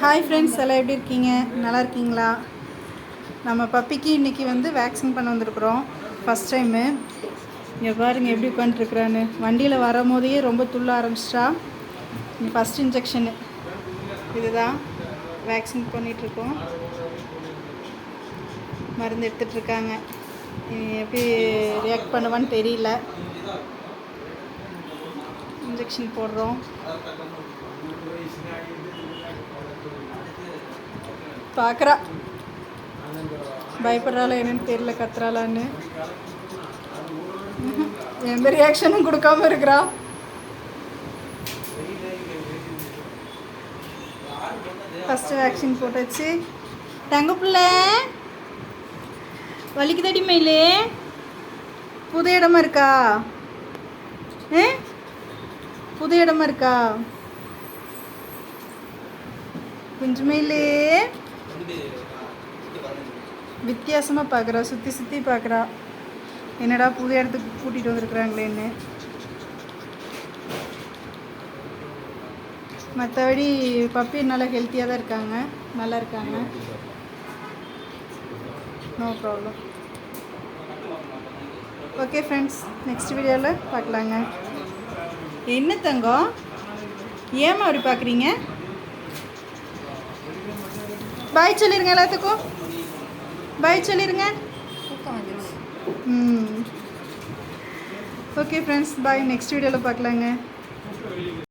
Hi friends எல்லாம் எப்படி இருக்கீங்க? நல்லா இருக்கீங்களா? நம்ம பப்பிக்கு இன்றைக்கி வந்து வேக்சின் பண்ண வந்திருக்குறோம். ஃபஸ்ட் டைமு இங்கே பாருங்க எப்படி உட்காந்துருக்குறான்னு வண்டியில் வரும்போதே ரொம்ப துள்ள ஆரம்பிச்சிட்டா. இங்கே ஃபஸ்ட் இன்ஜெக்ஷனு இதுதான் வேக்சின் பண்ணிகிட்ருக்கோம் மருந்து எடுத்துகிட்ருக்காங்க எப்படி ரியாக்ட் பண்ணுவான்னு தெரியல. இன்ஜெக்ஷன் போடுறோம். பார்க்குறா பயப்படுறாளா என்னன்னு தெரியல கத்துறாளான்னு. எந்த ரியாக்ஷனும் கொடுக்காம இருக்கிறா. ஃபஸ்ட்டு வேக்சின் போட்டாச்சு. தங்க பிள்ளை. வலிக்குதடி மயிலே? புது இடமா இருக்கா? ஏ புது இடமா இருக்கா? குஞ்சு மயிலே. வித்தியாசமாக பார்க்குறா சுற்றி சுற்றி பார்க்குறா என்னடா புது இடத்துக்கு கூட்டிகிட்டு வந்திருக்குறாங்களேன்னு மற்றபடி பப்பி நல்லா ஹெல்த்தியாக தான் இருக்காங்க. நல்லா இருக்காங்க. No problem okay friends next வீடியோவில் பார்க்கலாங்க என்ன தங்கம்? ஏமா அப்படி பார்க்குறீங்க பாய் சொல்லிருங்க எல்லாத்துக்கும். பாய் சொல்லிருங்க. ம். ஓகே ஃப்ரெண்ட்ஸ் பாய் நெக்ஸ்ட் வீடியோவில் பார்க்கலாங்க.